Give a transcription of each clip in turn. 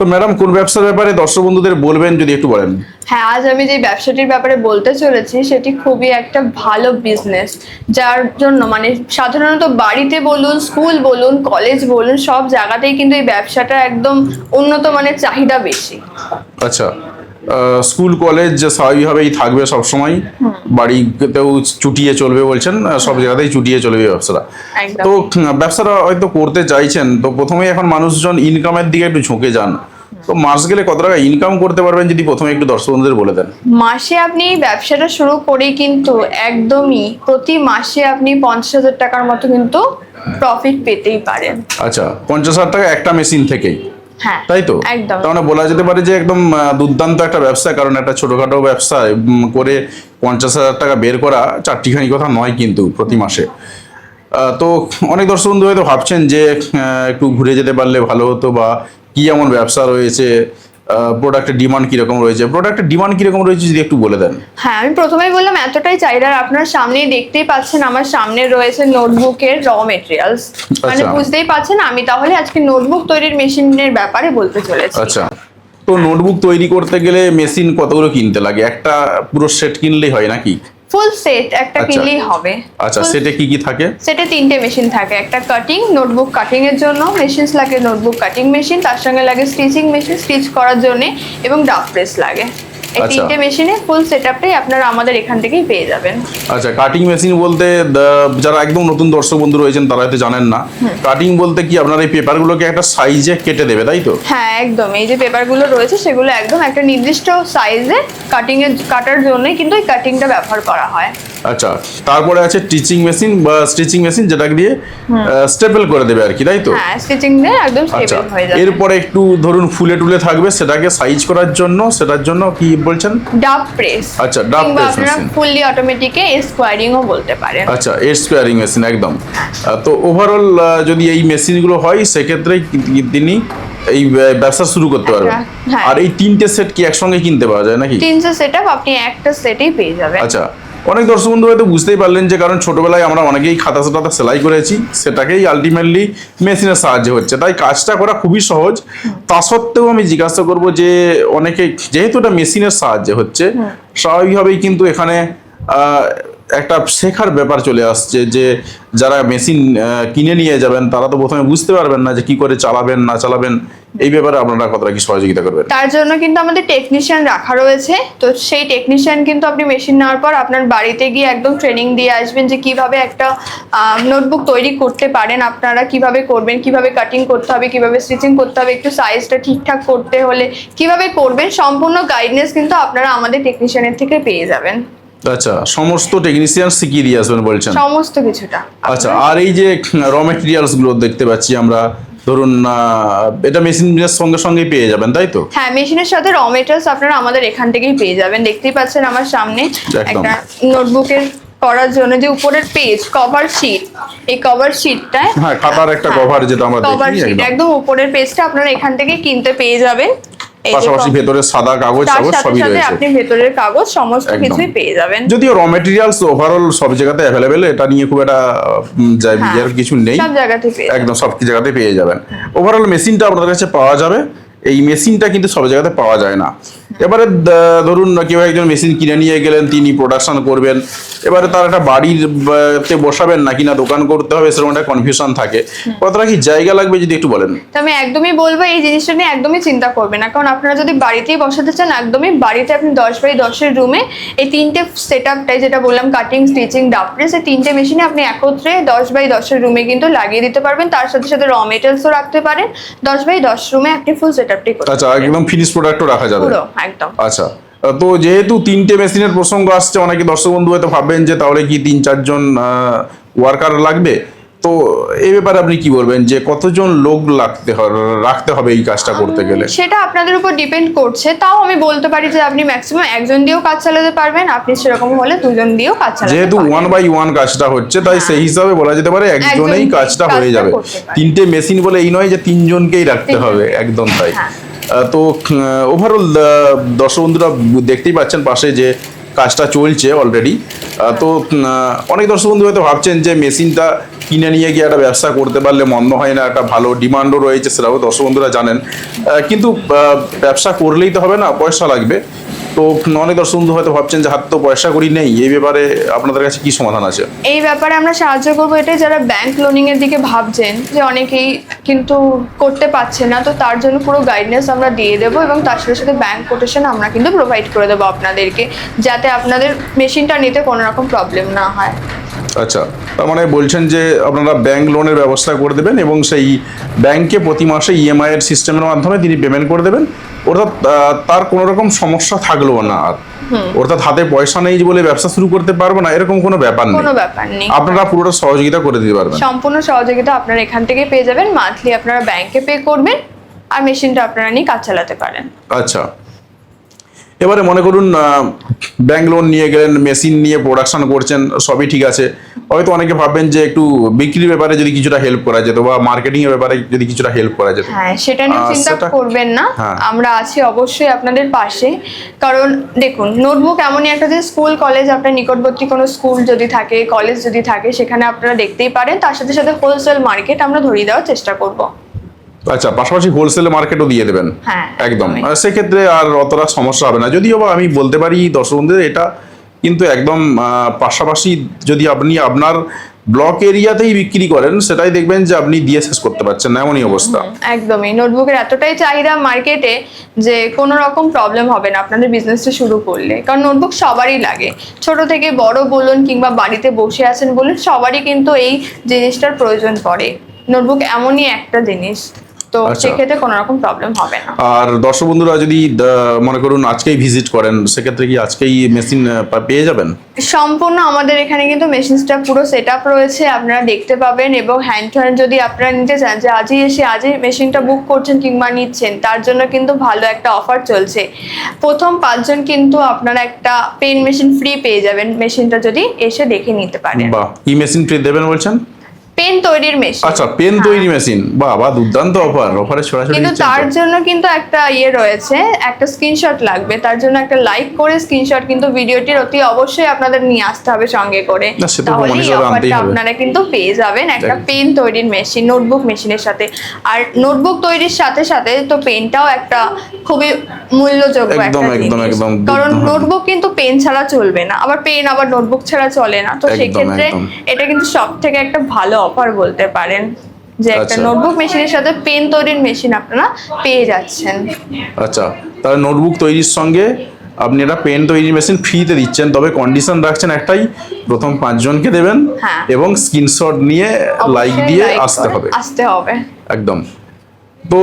তো ম্যাডাম কোন ব্যবসার ব্যাপারে দর্শক বন্ধুদের বলবেন যদি একটু বলেন? হ্যাঁ আজ আমি যে ব্যবসাটির ব্যাপারে বলতে চলেছি সেটি খুবই একটা ভালো বিজনেস যার জন্য মানে সাধারণত বাড়িতে বলুন স্কুল বলুন কলেজ বলুন সব জায়গাতেই কিন্তু এই ব্যবসাটা একদম উন্নত মানের চাহিদা বেশি। আচ্ছা স্কুল কলেজ স্বাভাবিকভাবেই থাকবে সবসময় বাড়িতেও চুটিয়ে চলবে বলছেন সব জায়গাতেই চুটিয়ে চলবে ব্যবসাটা। তো ব্যবসাটা হয়তো করতে চাইছেন তো প্রথমেই এখন মানুষজন ইনকামের দিকে একটু ঝুঁকে যান। তো মাস গেলে কত টাকা ইনকাম করতে পারবেন যদি প্রথমে একটু দর্শক বন্ধুদের বলে দেন? মাসে আপনি ব্যবসাটা শুরু করে কিন্তু একদমই প্রতি মাসে আপনি পঞ্চাশ হাজার টাকার মতো কিন্তু প্রফিট পেতেই পারেন। আচ্ছা পঞ্চাশ হাজার টাকা একটা মেশিন থেকেই। হ্যাঁ তাই তো? মানে বলা যেতে পারে যে একদম দুর্দান্ত একটা ব্যবসা কারণ একটা ছোটখাটো ব্যবসা করে পঞ্চাশ হাজার টাকা বের করা চারটিখানি কথা নয় কিন্তু প্রতি মাসে। আহ, তো অনেক দর্শক বন্ধু হয়তো ভাবছেন যে একটু ঘুরে যেতে পারলে ভালো হতো বা কি এমন ব্যবসা রয়েছে? প্রোডাক্টের ডিমান্ড কীরকম রয়েছে? প্রোডাক্টের ডিমান্ড কীরকম রয়েছে যদি একটু বলে দেন। হ্যাঁ আমি প্রথমেই বললাম এতটাই চাহিদা আপনার সামনেই দেখতেই পাচ্ছেন আমার সামনে রয়েছে নোটবুকের র মেটেরিয়ালস মানে। বুঝতেই পাচ্ছেন আমি তাহলে আজকে নোটবুক তৈরির মেশিনের ব্যাপারে বলতে চলেছি। আচ্ছা। তো নোটবুক তৈরি করতে গেলে মেশিন কতগুলো কিনতে লাগে? একটা পুরো সেট কিনলেই হয় নাকি? ফুল সেট একটা আচ্ছা। কিনলেই হবে। আচ্ছা সেটে কি কি থাকে? সেটে তিনটে মেশিন থাকে। একটা কাটিং নোটবুক কাটিং এর জন্য। মেশিনস লাগে নোটবুক কাটিং মেশিন তার সঙ্গে লাগে স্টিচিং মেশিন স্টিচ করার জন্য এবং ডাফ প্রেস লাগে। এই আচ্ছা। তিনটে মেশিনে ফুল সেটআপটাই আপনারা আমাদের এখান থেকেই পেয়ে যাবেন। আচ্ছা কাটিং মেশিন বলতে যারা একদম নতুন দর্শক বন্ধু রয়েছেন তারা হয়তো জানেন না। কাটিং বলতে কি আপনার এই পেপারগুলোকে একটা সাইজে কেটে দেবে তাই তো? হ্যাঁ একদম। এই যে পেপারগুলো রয়েছে সেগুলো একদম একটা নির্দিষ্ট সাইজে কাটিং এর কাটার জন্যই কিন্তু এই কাটিংটা ব্যবহার করা হয়। আচ্ছা তারপরে আছে টিচিং মেশিন বা স্টিচিং মেশিন যেটা দিয়ে স্টেপল করে দেবে আর কি তাই তো? হ্যাঁ স্টিচিং দিয়ে একদম আচ্ছা স্টেবল হয়ে যাবে। এরপরে একটু ধরুন ফুলে টুলে থাকবে সেটাকে সাইজ করার জন্য সেটার জন্য কি বলছেন? ডাব প্রেস আচ্ছা, ডাব কিংবা press আপনারা। ফুললি অটোমেটিকে স্কোয়ারিংও বলতে পারেন। আচ্ছা এর স্কোয়ারিং মেশিন একদম। তো ওভারঅল যদি এই মেশিনগুলো হয় সেক্ষেত্রে তিনি এই ব্যবসা শুরু করতে পারবেন। হ্যাঁ। আর এই তিনটে সেট কি একসঙ্গে কিনতে পাওয়া যায় নাকি? তিনশো সেটআপ আপনি একটা সেটেই পেয়ে যাবেন। আচ্ছা অনেক দর্শক বন্ধু হয়তো বুঝতেই পারলেন যে কারণ ছোটোবেলায় আমরা অনেকেই খাতা সাতা সেলাই করেছি সেটাকেই আলটিমেটলি মেশিনের সাহায্যে হচ্ছে। তাই কাজটা করা খুবই সহজ। তা সত্ত্বেও আমি জিজ্ঞাসা করব যে অনেকে যেহেতু এটা মেশিনের সাহায্যে হচ্ছে স্বাভাবিকভাবেই কিন্তু এখানে একটা শেখার ব্যাপার চলে আসছে যে যারা মেশিন কিনে নিয়ে যাবেন, তারা তো প্রথমে বুঝতে পারবেন না যে কি করে চালাবেন, না চালাবেন। এই ব্যাপারে আপনারা কতটা কি সহযোগিতা করবেন? তার জন্য কিন্তু আমাদের টেকনিশিয়ান রাখা রয়েছে। তো সেই টেকনিশিয়ান কিন্তু আপনি মেশিন নেওয়ার পর আপনার বাড়িতে গিয়ে একদম ট্রেনিং দিয়ে আসবেন যে কীভাবে একটা নোটবুক তৈরি করতে পারেন আপনারা, কীভাবে করবেন, কীভাবে কাটিং করতে হবে, কীভাবে স্টিচিং করতে হবে, একটু সাইজটা ঠিকঠাক করতে হলে কীভাবে করবেন, সম্পূর্ণ গাইডনেস কিন্তু আপনারা আমাদের টেকনিশিয়ানের থেকে পেয়ে যাবেন। আচ্ছা সমস্ত টেকনিশিয়ান শিখিয়ে দিয়ে আসবেন বলছেন। সমস্ত কিছুটা। আচ্ছা আর এই যে র মেটেরিয়ালসগুলো দেখতে পাচ্ছি আমরা ধরুন এটা মেশিনের সঙ্গে সঙ্গে পেয়ে যাবেন তাই তো? হ্যাঁ মেশিনের সাথে র মেটেরিয়ালস আপনারা আমাদের এখান থেকেই পেয়ে যাবেন। দেখতেই পাচ্ছেন আমার সামনে। একটা নোটবুকের করার জন্য যে উপরের পেজ কভার শিট এই কভার শিটটায় হ্যাঁ খাতার একটা কভার যেটা আমরা দেখি একদম। উপরের পেজটা আপনারা এখান থেকে কিনতে পেয়ে যাবেন। পাশাপাশি ভেতরে সাদা কাগজ কাগজ সবই রয়েছে। আপনি ভেতরের কাগজ সমস্ত কিছুই পেয়ে যাবেন। যদিও র ম্যাটেরিয়ালস ওভারঅল সব জায়গাতে অ্যাভেলেবেল এটা নিয়ে খুব একটা যাই হ্যাঁ, কিছু নেই। সব জায়গাতে একদম সব জায়গাতে পেয়ে যাবেন। ওভারঅল মেশিনটা আপনাদের কাছে পাওয়া যাবে। এই মেশিনটা কিন্তু সব জায়গাতে পাওয়া যায় না। এবারে ধরুন কেউ একজন মেশিন কিনে নিয়ে গেলেন তিনি প্রোডাকশন করবেন। এবারে তার একটা বাড়ির তে বসাবেন নাকি না দোকান করতে হবে সেরকম একটা কনফিউশন থাকে। কতটা কি জায়গা লাগবে যদি একটু বলেন? আমি একদমই বলব এই জিনিসটা নিয়ে একদমই চিন্তা করবেন না। কারণ আপনারা যদি বাড়িতেই বসাতে চান একদমই বাড়িতে আপনি দশ বাই দশের রুমে এই তিনটে সেট আপটাই যেটা বললাম কাটিং স্টিচিং ডাপ্রেস এই তিনটে মেশিনে আপনি একত্রে দশ বাই দশের রুমে কিন্তু লাগিয়ে দিতে পারবেন। তার সাথে সাথে র মেটেরিয়ালসও রাখতে পারেন। দশ বাই দশ রুমে আপনি ফুল সেট আপটি করতে আচ্ছা একদম ফিনিশ প্রোডাক্টও রাখা যাবে। একদম। আচ্ছা তো যেহেতু তিনটে মেশিনের প্রসঙ্গ আসছে অনেকে দর্শক বন্ধু হয়তো ভাববেন যে তাহলে কি তিন চারজন ওয়ার্কার লাগবে? তো এই ব্যাপারে আপনি কি বলবেন যে কতজন লোক লাগতে হবে রাখতে হবে এই কাজটা করতে গেলে? সেটা আপনাদের উপর ডিপেন্ড করছে। তাও আমি বলতে পারি যে আপনি ম্যাক্সিমাম একজন দিয়েও কাজ চালাতে পারবেন আপনি সেরকম হলে দুজন দিয়েও কাজ চালাতে যেহেতু ওয়ান বাই ওয়ান কাজটা হচ্ছে তাই সেই হিসাবে বলা যেতে পারে একজনেই কাজটা হয়ে যাবে। তিনটে মেশিন বলে এই নয় যে তিনজনকেই রাখতে হবে একদম তাই। হ্যাঁ। তো ওভারঅল দর্শক বন্ধুরা দেখতেই পাচ্ছেন পাশে যে কাজটা চলছে অলরেডি তো অনেক দর্শক বন্ধু হয়তো ভাবছেন যে মেশিনটা কিনে নিয়ে গিয়ে একটা ব্যবসা করতে পারলে মন্দ হয় না, একটা ভালো ডিমান্ডও রয়েছে সেটাও দর্শক বন্ধুরা জানেন কিন্তু ব্যবসা করলেই তো হবে না, পয়সা লাগবে। তো অনেক দর্শক বন্ধু হয়তো ভাবছেন যে হাত তো পয়সা করি নেই এই ব্যাপারে আপনাদের কাছে কি সমাধান আছে? এই ব্যাপারে আমরা সাহায্য করব এটাই যারা ব্যাংক লোনিং এর দিকে ভাবছেন যে অনেকেই কিন্তু করতে পারছে না তো তার জন্য পুরো গাইডনেস আমরা দিয়ে দেবো এবং তার সাথে সাথে ব্যাংক কোটেশন আমরা কিন্তু প্রোভাইড করে দেবো আপনাদেরকে যাতে আপনাদের মেশিনটা নিতে কোনো রকম প্রবলেম না হয়। আচ্ছা তার মানে বলছেন যে আপনারা ব্যাংক লোনের ব্যবস্থা করে দেবেন এবং সেই ব্যাংকে প্রতি মাসে ইএমআই এর সিস্টেমের মাধ্যমে তিনি পেমেন্ট করে দেবেন। অর্থাৎ তার কোনো রকম সমস্যা থাকল না আর। অর্থাৎ হাতে পয়সা নেই বলে ব্যবসা শুরু করতে পারব না এরকম কোনো ব্যাপার নেই। কোনো ব্যাপার নেই। আপনারা পুরোটা সহযোগিতা করে দিতে পারবেন। সম্পূর্ণ সহযোগিতা আপনারা এখান থেকে পেয়ে যাবেন। মান্থলি আপনারা ব্যাংকে পে করবেন আর মেশিনটা আপনারা নিয়ে কাজ চালাতে পারেন। আচ্ছা। এবারে মনে করুন ব্যাংক লোন নিয়ে গেলেন মেশিন নিয়ে প্রোডাকশন করছেন সবই ঠিক আছে। হয়তো অনেকে ভাববেন যে একটু বিক্রির ব্যাপারে যদি কিছুটা হেল্প করা যেত বা মার্কেটিং এর ব্যাপারে যদি কিছুটা হেল্প করা যেত। হ্যাঁ সেটা নিয়ে চিন্তা করবেন না। হ্যাঁ। আমরা আছি অবশ্যই আপনাদের পাশে। কারণ দেখুন নোটবুক এমনই একটা যে স্কুল কলেজ আপনার নিকটবর্তী কোনো স্কুল যদি থাকে কলেজ যদি থাকে সেখানে আপনারা দেখতেই পারেন। তার সাথে সাথে হোলসেল মার্কেট আমরা ধরিয়ে দেওয়ার চেষ্টা করব। আচ্ছা পাশাপাশি হোলসেল মার্কেটও দিয়ে দেবেন। হ্যাঁ, একদম। সেক্ষেত্রে আর অতটা সমস্যা হবে না। যদিও বা আমি বলতে পারি দর্শক বন্ধুদের এটা কিন্তু একদম পাশাপাশি যদি আপনি আপনার ব্লক এরিয়াতেই বিক্রি করেন সেটাই দেখবেন যে আপনি দিয়ে শেষ করতে পারছেন না এমনই অবস্থা। একদমই। নোটবুকের এতটাই চাহিদা মার্কেটে যে কোনো রকম প্রবলেম হবে না আপনাদের বিজনেসটা শুরু করলে। কারণ নোটবুক সবারই লাগে। ছোট থেকে বড় বলুন কিংবা বাড়িতে বসে আছেন বলুন সবারই কিন্তু এই জিনিসটার প্রয়োজন পড়ে। নোটবুক এমনই একটা জিনিস। তো আচ্ছা। সেক্ষেত্রে কোনো রকম প্রবলেম হবে না। আর দর্শক বন্ধুরা যদি মনে করুন আজকেই ভিজিট করেন সেক্ষেত্রে কি আজকেই মেশিন পেয়ে যাবেন? সম্পূর্ণ আমাদের এখানে কিন্তু মেশিনসটা পুরো সেট আপ রয়েছে আপনারা দেখতে পাবেন এবং হ্যান্ড টু হ্যান্ড যদি আপনারা নিতে চান যে আজই এসে আজই মেশিনটা বুক করছেন কিংবা নিচ্ছেন তার জন্য কিন্তু ভালো একটা অফার চলছে। প্রথম পাঁচজন কিন্তু আপনারা একটা পেন মেশিন ফ্রি পেয়ে যাবেন মেশিনটা যদি এসে দেখে নিতে পারেন। বা কি মেশিন ফ্রি দেবেন বলছেন? পেন তৈরির মেশিন আচ্ছা পেন তৈরি মেশিন বাহ বা দুর্দান্ত অফার অফারে ছড়াছড়ি কিন্তু তার জন্য কিন্তু একটা ইয়ে রয়েছে একটা স্ক্রিনশট লাগবে। তার জন্য একটা লাইক করে স্ক্রিনশট কিন্তু ভিডিওটির অতি অবশ্যই আপনাদের নিয়ে আসতে হবে সঙ্গে করে। তাহলে এই অফারটা আপনারা কিন্তু পেয়ে যাবেন একটা পেন তৈরির মেশিন নোটবুক মেশিনের সাথে। আর নোটবুক তৈরির সাথে সাথে তো পেনটাও একটা খুবই মূল্যযোগ্য একদম, একটা একদম, একদম। কারণ। নোটবুক কিন্তু পেন ছাড়া চলবে না। আবার পেন আবার নোটবুক ছাড়া চলে না। তো সেক্ষেত্রে এটা কিন্তু সব থেকে একটা ভালো অফার বলতে পারেন যে একটা আচ্ছা। নোটবুক মেশিনের সাথে পেন তৈরির মেশিন আপনারা পেয়ে যাচ্ছেন আচ্ছা তাহলে নোটবুক তৈরির সঙ্গে আপনি একটা পেন তৈরির মেশিন ফ্রিতে দিচ্ছেন তবে কন্ডিশন রাখছেন একটাই প্রথম পাঁচজনকে দেবেন হ্যাঁ। এবং স্ক্রিনশট নিয়ে লাইক দিয়ে আসতে হবে আসতে হবে একদম তো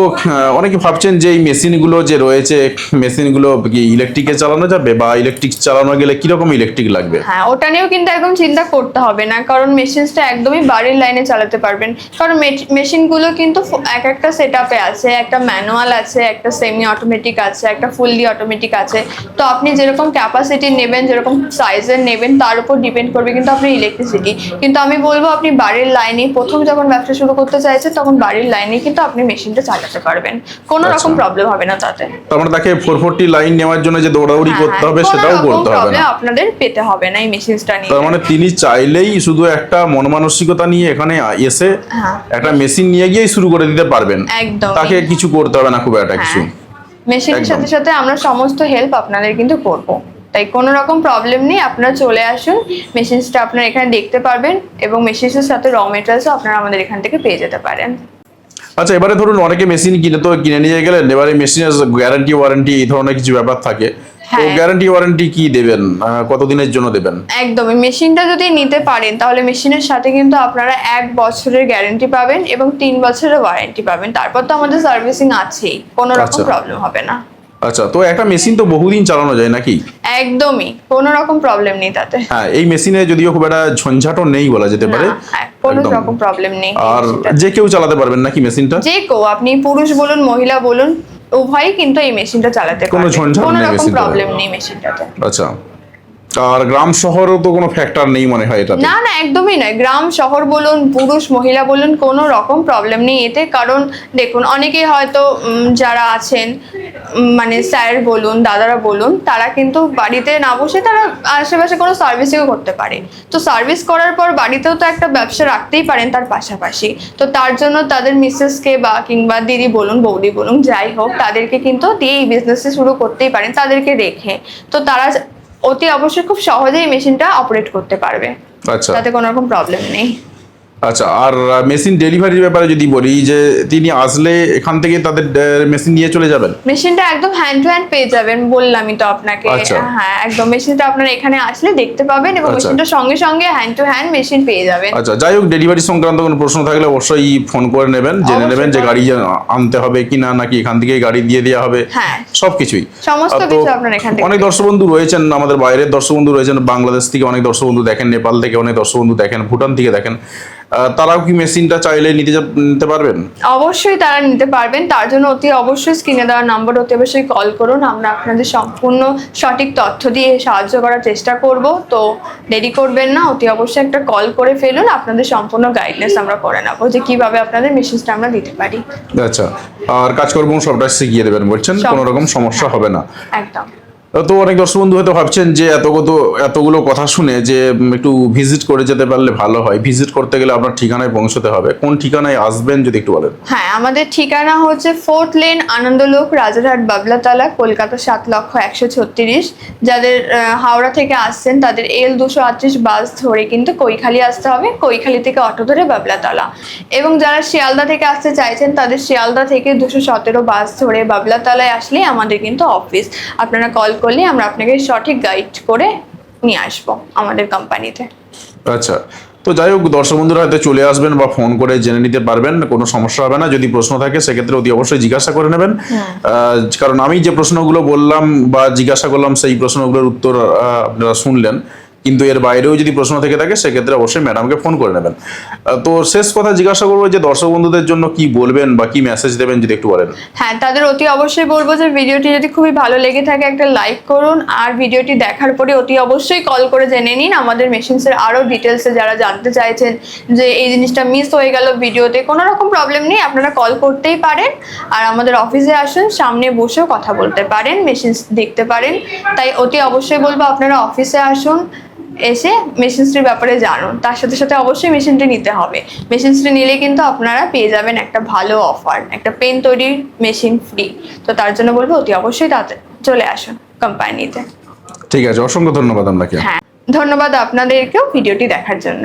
অনেকে ভাবছেন যে এই মেশিনগুলো যে রয়েছে, মেশিনগুলো কি ইলেকট্রিকে চালানো যাবে বা ইলেকট্রিক চালানো গেলে কীরকম ইলেকট্রিক লাগবে? হ্যাঁ ওটা নিয়েও কিন্তু একদম চিন্তা করতে হবে না, কারণ মেশিনসটা একদমই বাড়ির লাইনে চালাতে পারবেন। কারণ মেশিনগুলো কিন্তু এক একটা সেট আপে আছে, একটা ম্যানুয়াল আছে, একটা সেমি অটোমেটিক আছে, একটা ফুললি অটোমেটিক আছে। তো আপনি যেরকম ক্যাপাসিটি নেবেন, যেরকম সাইজের নেবেন, তার উপর ডিপেন্ড করবে কিন্তু আপনার ইলেকট্রিসিটি কিন্তু আমি বলব, আপনি বাড়ির লাইনে প্রথম যখন ব্যবসা শুরু করতে চাইছেন, তখন বাড়ির লাইনে কিন্তু আপনি মেশিনটা চালাতে পারবেন। কোনো রকম আচ্ছা। প্রবলেম হবে না তাতে। তার মানে তাকে ফোর ফোরটি লাইন নেওয়ার জন্য যে দৌড়াদৌড়ি হ্যাঁ, করতে হ্যাঁ, হবে সেটাও রকম করতে হবে না। আপনাদের পেতে হবে না এই মেশিনটা নিয়ে। তার মানে তিনি চাইলেই শুধু একটা মনমানসিকতা নিয়ে এখানে এসে হ্যাঁ। একটা মেশিন নিয়ে গিয়েই শুরু করে দিতে পারবেন। একদম। তাকে কিছু করতে হবে না খুব একটা কিছু। মেশিনের সাথে সাথে আমরা সমস্ত হেল্প আপনাদের কিন্তু করব। তাই কোনো রকম প্রবলেম নেই আপনারা চলে আসুন। মেশিনসটা আপনারা এখানে দেখতে পারবেন এবং মেশিনসের সাথে র মেটেরিয়ালসও আপনারা আমাদের এখান থেকে পেয়ে যেতে পারেন। আচ্ছা এবারে ধরুন অনেকে মেশিন কিনে তো কিনে নিয়ে গেলেন এবারে মেশিনের গ্যারান্টি ওয়ারেন্টি এই ধরনের কিছু ব্যাপার থাকে। তো। গ্যারান্টি ওয়ারেন্টি কি দেবেন? কতদিনের জন্য দেবেন? একদমই। মেশিনটা যদি নিতে পারেন তাহলে মেশিনের সাথে কিন্তু আপনারা এক বছরের গ্যারেন্টি পাবেন এবং তিন বছরের ওয়ারেন্টি পাবেন। তারপর তো আমাদের সার্ভিসিং আছেই কোনো রকম আচ্ছা। প্রবলেম হবে না। আচ্ছা তো একটা মেশিন তো বহুদিন চালানো যায় নাকি? একদমই কোনো রকম প্রবলেম নেই তাতে। হ্যাঁ এই মেশিনে যদিও খুব একটা ঝঞ্ঝাটও নেই বলা যেতে পারে হ্যাঁ, কোনো রকম প্রবলেম নেই আর যে কেউ চালাতে পারবেন নাকি মেশিনটা যে কেউ আপনি পুরুষ বলুন মহিলা বলুন উভয়ই কিন্তু এই মেশিনটা চালাতে কোনো পারবে। কোনো রকম প্রবলেম নেই মেশিনটাতে আচ্ছা। আর গ্রাম শহরও তো কোনো ফ্যাক্টর নেই মনে হয় এটাতে। না না, একদমই নয়। গ্রাম শহর বলুন, পুরুষ, মহিলা বলুন, কোনো রকম প্রবলেম নেই এতে। কারণ দেখুন, অনেকেই হয়তো যারা আছেন মানে স্যার বলুন, দাদারা বলুন, তারা কিন্তু বাড়িতে না বসে তারা আশেপাশে কোনো সার্ভিসিংও করতে পারে তো সার্ভিস করার পর বাড়িতেও তো একটা ব্যবসা রাখতেই পারেন তার পাশাপাশি। তো তার জন্য তাদের মিসেসকে বা কিংবা দিদি বলুন, বৌদি বলুন, যাই হোক, তাদেরকে কিন্তু দিয়ে এই বিজনেসে শুরু করতেই পারেন, তাদেরকে রেখে। তো তারা অতি অবশ্যই খুব সহজেই মেশিনটা অপারেট করতে পারবে। আচ্ছা। তাতে কোনো রকম প্রবলেম নেই। আচ্ছা আর মেশিন ডেলিভারির ব্যাপারে যদি বলি যে তিনি আসলে এখান থেকে তাদের মেশিন নিয়ে চলে যাবেন? মেশিনটা একদম হ্যান্ড টু হ্যান্ড পেয়ে যাবেন বললামই তো আপনাকে। আচ্ছা। হ্যাঁ একদম মেশিনটা আপনারা এখানে আসলে দেখতে পাবেন এবং আচ্ছা। মেশিনটা সঙ্গে সঙ্গে হ্যান্ড টু হ্যান্ড মেশিন পেয়ে যাবেন। আচ্ছা যাই হোক ডেলিভারি সংক্রান্ত কোনো প্রশ্ন থাকলে অবশ্যই ফোন করে নেবেন জেনে নেবেন যে গাড়ি আনতে হবে কি না নাকি এখান থেকেই গাড়ি দিয়ে দেওয়া হবে হ্যাঁ। সবকিছুই সমস্ত কিছু আপনার এখান থেকে অনেক দর্শক বন্ধু রয়েছেন আমাদের বাইরের দর্শক বন্ধু রয়েছেন বাংলাদেশ থেকে অনেক দর্শক বন্ধু দেখেন নেপাল থেকে অনেক দর্শক বন্ধু দেখেন ভুটান থেকে দেখেন। তারাও কি মেশিনটা চাইলে নিতে নিতে পারবেন? অবশ্যই তারা নিতে পারবেন। তার জন্য অতি অবশ্যই স্ক্রিনে দেওয়া নাম্বার অতি অবশ্যই কল করুন। আমরা আপনাদের সম্পূর্ণ সঠিক তথ্য দিয়ে সাহায্য করার চেষ্টা করব। তো দেরি করবেন না অতি অবশ্যই একটা কল করে ফেলুন। আপনাদের সম্পূর্ণ গাইডলাইন্স আমরা করে নেব যে কীভাবে আপনাদের মেশিনটা আমরা দিতে পারি। আচ্ছা আর কাজকর্ম সবটা শিখিয়ে দেবেন বলছেন কোনো রকম সমস্যা হবে না। একদম। তো অনেক দর্শক বন্ধু হয়তো ভাবছেন যে এতগুলো এতগুলো কথা শুনে যে একটু ভিজিট করে যেতে পারলে ভালো হয়। ভিজিট করতে গেলে আপনার ঠিকানায় পৌঁছতে হবে। কোন ঠিকানায় আসবেন যদি একটু বলেন? হ্যাঁ আমাদের ঠিকানা হচ্ছে ফোর্থ লেন আনন্দলোক, রাজারহাট, বাবলাতলা, কলকাতা সাত লক্ষ একশো ছত্রিশ। যাদের হাওড়া থেকে আসছেন, তাদের এল দুশো আটত্রিশ বাস ধরে কিন্তু কৈখালি আসতে হবে। কৈখালি থেকে অটো ধরে বাবলাতলা। এবং যারা শিয়ালদা থেকে আসতে চাইছেন, তাদের শিয়ালদা থেকে দুশো সতেরো বাস ধরে বাবলাতলায় আসলেই আমাদের কিন্তু অফিস আপনারা কল করলে আমরা আপনাকে সঠিক গাইড করে নিয়ে আসব আমাদের কোম্পানিতে আচ্ছা তো যাই হোক দর্শক বন্ধুরা হয়তো চলে আসবেন বা ফোন করে জেনে নিতে পারবেন কোনো সমস্যা হবে না যদি প্রশ্ন থাকে সেক্ষেত্রে অতি অবশ্যই জিজ্ঞাসা করে নেবেন। আহ, কারণ আমি যে প্রশ্নগুলো বললাম বা জিজ্ঞাসা করলাম সেই প্রশ্নগুলোর উত্তর আহ, আপনারা শুনলেন। কিন্তু এর বাইরেও যদি প্রশ্ন থেকে থাকে, সেক্ষেত্রে অবশ্যই ম্যাডামকে ফোন করে নেবেন। তো শেষ কথা জিজ্ঞাসা করব যে দর্শক বন্ধুদের জন্য কি বলবেন বা কি মেসেজ দেবেন, যদি একটু বলেন। হ্যাঁ তাদের অতি অবশ্যই বলব যে ভিডিওটি যদি খুবই ভালো লেগে থাকে, একটা লাইক করুন। আর ভিডিওটি দেখার পরে অতি অবশ্যই কল করে জেনে নিন। আমাদের মেশিনসের আরও ডিটেলসে যারা জানতে চাইছেন যে এই জিনিসটা মিস হয়ে গেল ভিডিওতে, কোনো রকম প্রবলেম নেই, আপনারা কল করতেই পারেন। আর আমাদের অফিসে আসুন, সামনে বসেও কথা বলতে পারেন মেশিনস দেখতে পারেন। তাই অতি অবশ্যই বলব আপনারা অফিসে আসুন। এসে মেশিনসটির ব্যাপারে জানুন। তার সাথে সাথে অবশ্যই মেশিনটি নিতে হবে। মেশিনসটি নিলে কিন্তু আপনারা পেয়ে যাবেন একটা ভালো অফার একটা পেন তৈরির মেশিন ফ্রি তো তার জন্য বলব অতি অবশ্যই তাতে চলে আসুন কোম্পানিতে ঠিক আছে অসংখ্য ধন্যবাদ আপনাকে। হ্যাঁ ধন্যবাদ আপনাদেরকেও ভিডিওটি দেখার জন্য।